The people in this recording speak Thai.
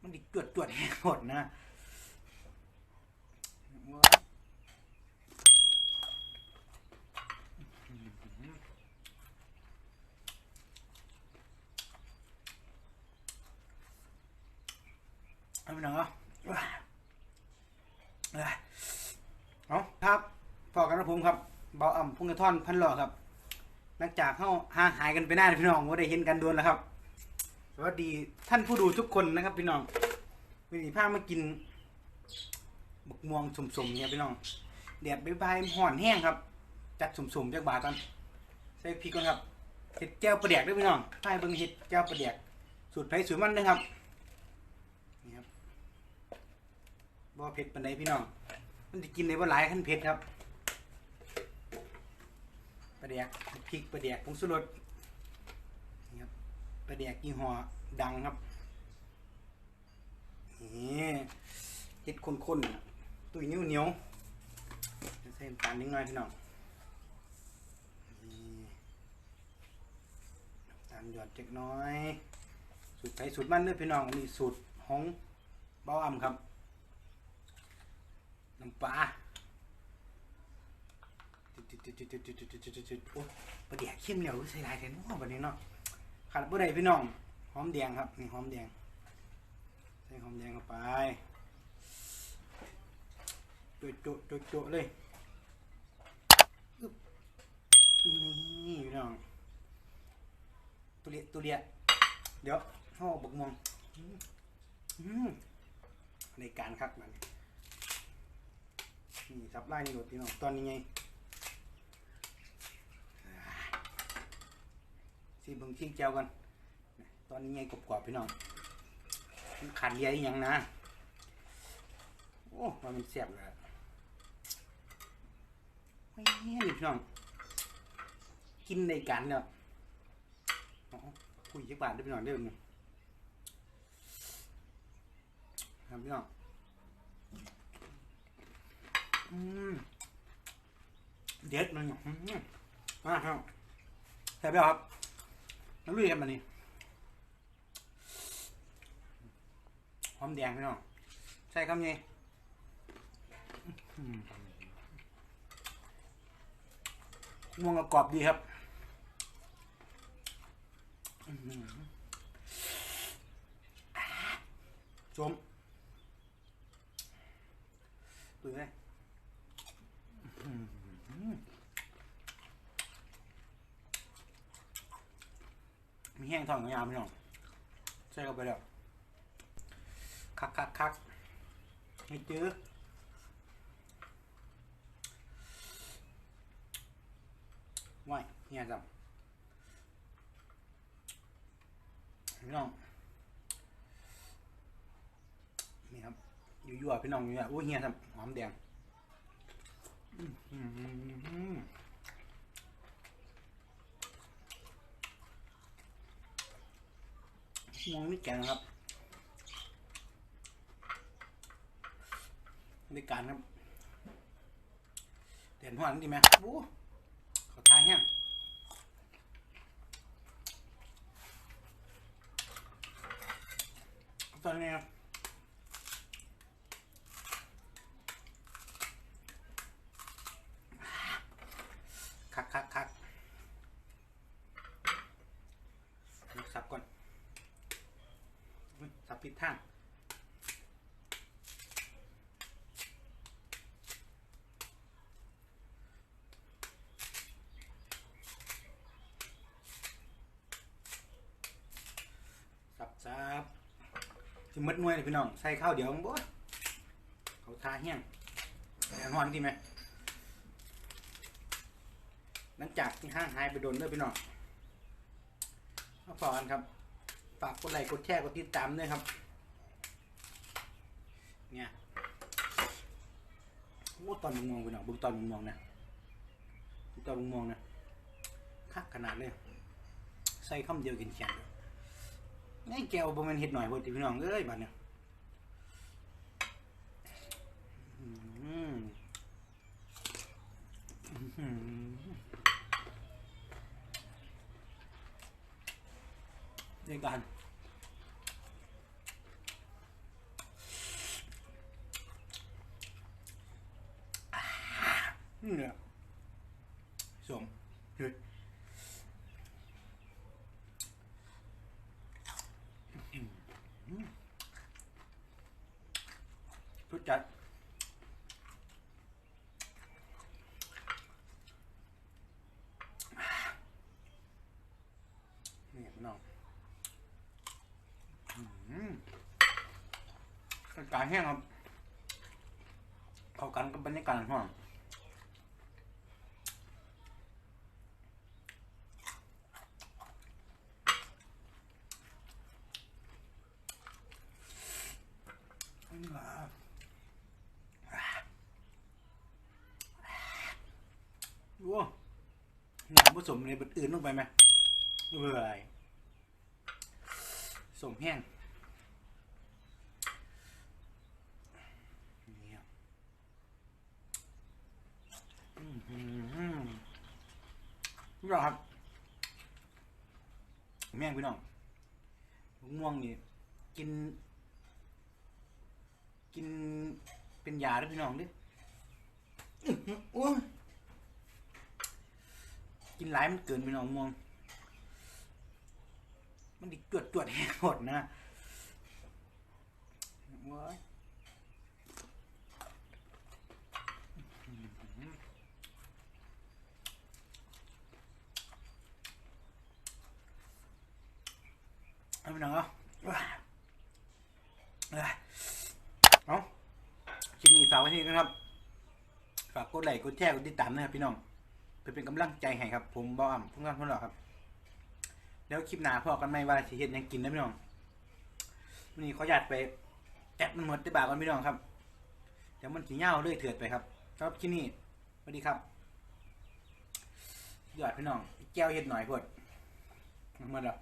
มันดิจวดจวดแห้งหมดนะเอาไปหน่อยเหรอเอาครับพอกันนะผมครับ เบาอ่ำพุ่งกระท่อนพันหล่อครับหลังจากเข้าห่างหายกันไปนานพี่น้องว่าได้เห็นกันโดนแล้วครับ วัสดีท่านผู้ดูทุกคนนะครับพี่น้องวันนี้พามากินบักม่วงสมๆเนี่ยพี่น้องแดดใบายๆห่อนแห้งครับ จัดสมๆจากบาทก่อนใส่พริกก่อนครับเห็ดแก้วปลาแดกด้วยพี่น้องใต้เบิ่งเห็ดแก้วปลาแดกสูตรไผ่สูตรมันนะครับนี่ครับบ่เผ็ดปานใดพี่น้องมันจะกินได้บ่หลายขั้นเผ็ดครับปลาแดกพริกปลาแดกผงชูรสนี่ครับ ปลาแดกยี่ห้อดังครับนี่เจ็ดข้นๆตุ้ยนิ้วเหนียวใส่น้ำตาลนิดหน่อยพี่น้องตาลหยอดเล็กน้อย สูตรไทยสูตรมันเด้อพี่น้องอันนี้สูตรของเบ้าอ่ำครับน้ำปลาจุดๆๆๆๆๆๆๆโอ้ปลาแดกเข้มเหนียวใส่ลายแทนว่าแบบนี้เนาะ ขาดบ่ได้พี่น้อง หอมแดงครับ นี่หอมแดง ใส่หอมแดงเข้าไปโจะโจะโจะโจะเลยนี่พี่น้องตุเลียตุเลียเดี๋ยวห่อาบกม่วงในการคักมันนี่ซับไล่นี่โดดพี่น้องตอนนี้ไง สิเบิ่งชิ้แก้วกัน ตอนนี้ไงกรอบๆพี่น้องขันใหญ่ยังนะ โอ้มันมันแซ่บเลยอะเฮ้ยนี่พี่น้อง กินในกันเนี่ยคุยจักบาทได้พี่น้องเด้อมึงครับพี่น้องเด็ดมันอืมมาครับแซ่บไหมครับ น้ำลุยกันมานี่หอมแดงพี่น้องใส่คำนี้อื้อหือม่วงกรอบดีครับชมดูเลยอื้อหือ มีแห้งทองกับยามพี่น้องใส่เข้าไปแล้วคักคักคักให้เจอว้ายเฮียจำพี่น้องนี่ครับอยู่ยั่วๆพี่น้องอยู่ยั่วโอ้เฮียจำหอมแดงอื้อหือ มองนี่แก่นะครับในการครับเด่นหัวนั่นดีไหมโอ้ขอทายแห้งตอนนี้ครับคักคักคักสับก่อน สับผิด ทางสับสับที่มัดมวยเลยพี่น้องใส่ข้าวเดี๋ยวบ่เขาทาแห้งแอนฮอนดีไหมหลังจากที่ห้างหายไปโดนเด้อพี่น้องมาพอกันครับ ฝากกดไลค์กดแชร์กดติดตามด้วยครับ เนี่ยโอ้ ตอนมึงมองไปหน่อยบึงตอนมึงมองนะบึงตอนมึงมองนะคักขนาดเลยใส่คำเดียวกินแข็งเลยแก้วบ่แมันเห็ดหน่อยเว้ยพี่น้องเอ้ยบัดเนี่ยในการ เนี่ยสมเฮ้ยทุกจัดนี่พี่น้องอืมอากาศแห้งครับ เข้ากันกับบรรยากาศห้องว้าว หนังผสมในบทอื่นลงไปไหมเบื่อสมแห้งนี่ครับอืมอืมอืมพี่น้อครับ แม่งพี่น้องม่วงนี่กิน กินเป็นยาด้วยพี่น้องดิอื้อหือโอ้ย นหลายมันเกินพี่น้องม่วง มันดิจวดจวดแห้งหมดนะว้ายเอาพี่น้องเอาว้ายว้ยเอาคลิปนี้ฝากไว้ที่นี้นะครับ ฝากกดไลค์ กดแชร์ กดติดตามนะครับพี่น้อง เพื่อเป็นกำลังใจให้ครับ ผมบอมพุ่งกันพุ่งหล่อครับ แล้วคลิปหน้าพอกันไหมว่าสิเห็ดยังกินนะพี่น้องวันนี้เขาหยาดไปแอดมันหมดได้บากกันพี่น้องครับเดี๋ยวมันขี้เง่าเรื่อยเถื่อนไปครับครับที่นี่สวัสดีครับยอดพี่น้องแก้วเห็ดหน่อยพอดมันหรอ